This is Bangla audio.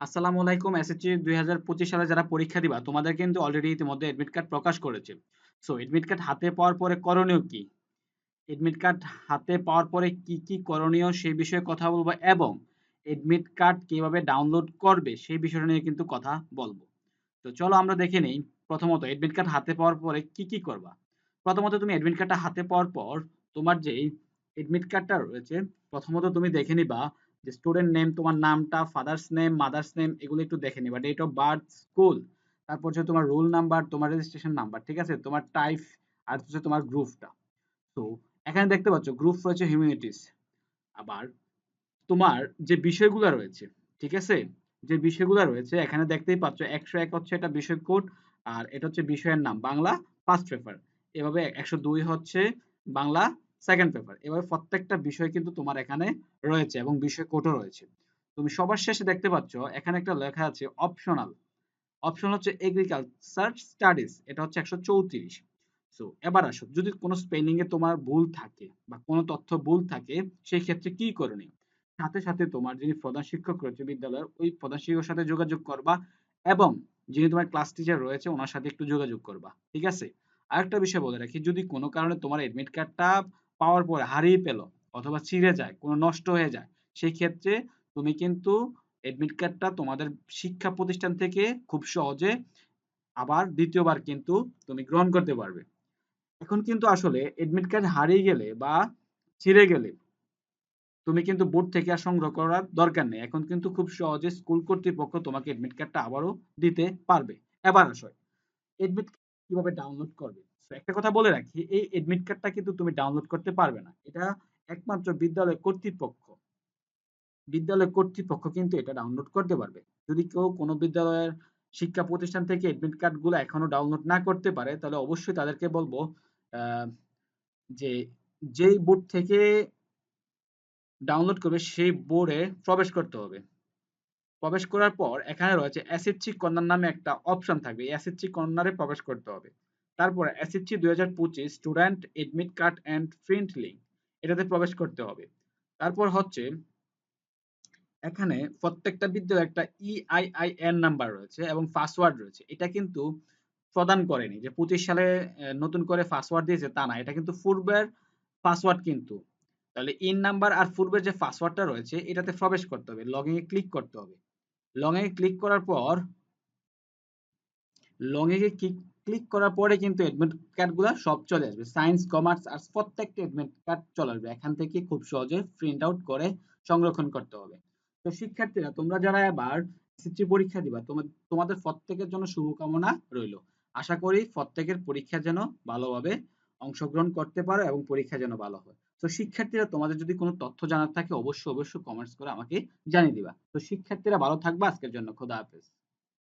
আসসালামু আলাইকুম এসএসসি দুই হাজার পঁচিশ সালে যারা পরীক্ষা দিবা, তোমাদের কিন্তু অলরেডি ইতিমধ্যে এডমিট কার্ড প্রকাশ করেছে। সো এডমিট কার্ড হাতে পাওয়ার পরে করণীয় কি? এডমিট কার্ড হাতে পাওয়ার পরে কি কি করণীয় সেই বিষয়ে কথা বলব এবং এডমিট কার্ড কীভাবে ডাউনলোড করবে সেই বিষয়টা নিয়ে কিন্তু কথা বলব। তো চলো আমরা দেখে নেই, প্রথমত এডমিট কার্ড হাতে পাওয়ার পরে কি কি করবা? প্রথমত তুমি এডমিট কার্ডটা হাতে পাওয়ার পর তোমার যে এডমিট কার্ডটা রয়েছে, প্রথমত তুমি দেখে নিবা যে স্টুডেন্ট নেম তোমার নামটা ফাদার্স নেম মাদার্স নেম এগুলো একটু দেখে নিবা। ডেট অফ বার্থ স্কুল তারপর হচ্ছে তোমার রোল নাম্বার তোমার রেজিস্ট্রেশন নাম্বার ঠিক আছে? তোমার টাইপ আর হচ্ছে তোমার গ্রুপটা তো এখানে দেখতে পাচ্ছ গ্রুপ রয়েছে হিউম্যানিটিস আবার তোমার যে বিষয়গুলো রয়েছে, ঠিক আছে? যে বিষয়গুলো রয়েছে, এখানে দেখতেই পাচ্ছ, একশো এক হচ্ছে এটা বিষয় কোড আর এটা হচ্ছে বিষয়ের নাম, বাংলা ফার্স্ট পেপার এভাবে একশো দুই হচ্ছে বাংলা সেকেন্ড পেপার এভাবে প্রত্যেকটা বিষয় কিন্তু তোমার এখানে রয়েছে এবং বিষয় কোডও রয়েছে। তুমি সবার শেষে দেখতে পাচ্ছ, এখানে একটা লেখা আছে অপশনাল অপশন হচ্ছে এগ্রিকালচার স্টাডিজ এটা হচ্ছে একশো চৌত্রিশ। সো এবার আসো, যদি কোনো স্পেলিং এ তোমার ভুল থাকে বা কোনো তথ্য ভুল থাকে, সেই ক্ষেত্রে কি করণীয় সাথে সাথে তোমার যিনি প্রধান শিক্ষক রয়েছে বিদ্যালয়ের, ওই প্রধান শিক্ষকের সাথে যোগাযোগ করবা এবং যিনি তোমার ক্লাস টিচার রয়েছে, ওনার সাথে একটু যোগাযোগ করবা। ঠিক আছে? আরেকটা বিষয় বলে রাখি, যদি কোনো কারণে তোমার এডমিট কার্ডটা পাওয়ার পরে হারিয়ে পেল অথবা ছিঁড়ে যায়, কোনো নষ্ট হয়ে যায় সেই ক্ষেত্রে তুমি কিন্তু এডমিট কার্ডটা তোমাদের শিক্ষা প্রতিষ্ঠান থেকে খুব সহজে আবার দ্বিতীয়বার কিন্তু তুমি গ্রহণ করতে পারবে। এখন কিন্তু আসলে এডমিট কার্ড হারিয়ে গেলে বা ছিঁড়ে গেলে তুমি কিন্তু বোর্ড থেকে আর সংগ্রহ করার দরকার নেই। এখন কিন্তু খুব সহজে স্কুল কর্তৃপক্ষ তোমাকে এডমিট কার্ডটা আবারও দিতে পারবে। এবার আসো এডমিট কীভাবে ডাউনলোড করবে? একটা কথা বলে রাখি, এই এডমিট কার্ডটা কিন্তু তুমি ডাউনলোড করতে পারবে না। এটা একমাত্র বিদ্যালয় কর্তৃপক্ষ। বিদ্যালয় কর্তৃপক্ষ কিন্তু এটা ডাউনলোড করতে পারবে। যদি কেউ কোনো বিদ্যালয়ের শিক্ষা প্রতিষ্ঠান থেকে এডমিট কার্ডগুলো এখনও ডাউনলোড না করতে পারে, তাহলে অবশ্যই তাদেরকে বলব যে যেই বোর্ড থেকে ডাউনলোড করবে, সেই বোর্ডে প্রবেশ করতে হবে। প্রবেশ করার পর এখানে রয়েছে এসএসসি কর্নার নামে একটা অপশন থাকবে। এই এসএসসি কর্নারে প্রবেশ করতে হবে। তারপর এসএসসি দুই হাজার পঁচিশ student admit card and print link এটাতে প্রবেশ করতে হবে। তারপর হচ্ছে এখানে প্রত্যেকটা বিদ্যালয়ে একটা ইআইআইএন নাম্বার রয়েছে এবং পাসওয়ার্ড রয়েছে। এটা কিন্তু প্রদান করেনি যে পঁচিশ সালে নতুন করে পাসওয়ার্ড দিয়েছে তা না, এটা কিন্তু পূর্বের পাসওয়ার্ড কিন্তু। তাহলে ইন নাম্বার আর পূর্বের যে পাসওয়ার্ডটা রয়েছে, এটাতে প্রবেশ করতে হবে। লগইন এ ক্লিক করতে হবে। লগইন এ ক্লিক করার পর লগইন এ ক্লিক করার পরে কিন্তু এডমিট কার্ডগুলো সব চলে আসবে। সায়েন্স কমার্স আর্টস প্রত্যেকটা এডমিট কার্ড চলে আসবে। এখান থেকে খুব সহজে প্রিন্ট আউট করে সংরক্ষণ করতে হবে। তো শিক্ষার্থীরা, তোমরা যারা এবার এসএসসি পরীক্ষা দিবা তোমাদের প্রত্যেকের জন্য শুভকামনা রইল। আশা করি প্রত্যেকের পরীক্ষা যেন ভালোভাবে অংশগ্রহণ করতে পারো এবং পরীক্ষা যেন ভালো হয়। তো শিক্ষার্থীরা, তোমাদের যদি কোনো তথ্য জানার থাকে, অবশ্যই অবশ্যই কমেন্টস করে আমাকে জানিয়ে দিবা। তো শিক্ষার্থীরা ভালো থাকবা। আজকের জন্য খোদা হাফেজ।